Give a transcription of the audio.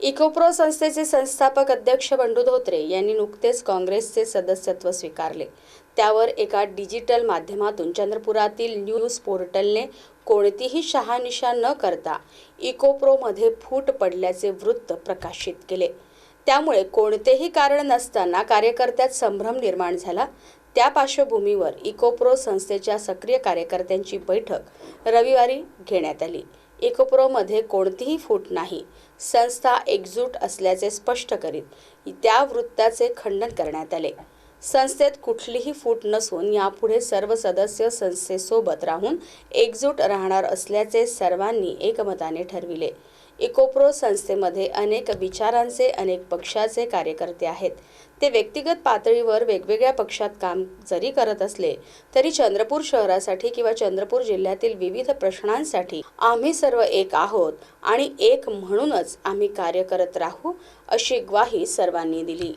इकोप्रो संस्थेचे संस्थापक अध्यक्ष बंडू धोत्रे यांनी नुकतेच काँग्रेसचे सदस्यत्व स्वीकारले. त्यावर एका डिजिटल माध्यमातून चंद्रपुरातील न्यूज पोर्टलने कोणतीही शहानिशा न करता इकोप्रोमध्ये फूट पडल्याचे वृत्त प्रकाशित केले. त्यामुळे कोणतेही कारण नसताना कार्यकर्त्यात संभ्रम निर्माण झाला. त्या पार्श्वभूमीवर इकोप्रो संस्थेच्या सक्रिय कार्यकर्त्यांची बैठक रविवारी घेण्यात आली. इकोप्रोमध्ये कोणतीही फूट नाही. संस्था एकजूट असल्याचे स्पष्ट करीत त्या वृत्ताचे खंडन करण्यात आले. संस्थेत कुठलीही फूट नसून यापुढे सर्व सदस्य संस्थेसोबत राहून एकजूट राहणार असल्याचे सर्वांनी एकमताने ठरविले. इकोप्रो संस्थेमध्ये अनेक विचारांचे अनेक पक्षाचे कार्यकर्ते आहेत. ते व्यक्तिगत पातळीवर वेगवेगळ्या पक्षात काम जरी करत असले तरी चंद्रपूर शहरासाठी किंवा चंद्रपूर जिल्ह्यातील विविध प्रश्नांसाठी आम्ही सर्व एक आहोत आणि एक म्हणूनच आम्ही कार्य करत राहू अशी ग्वाही सर्वांनी दिली.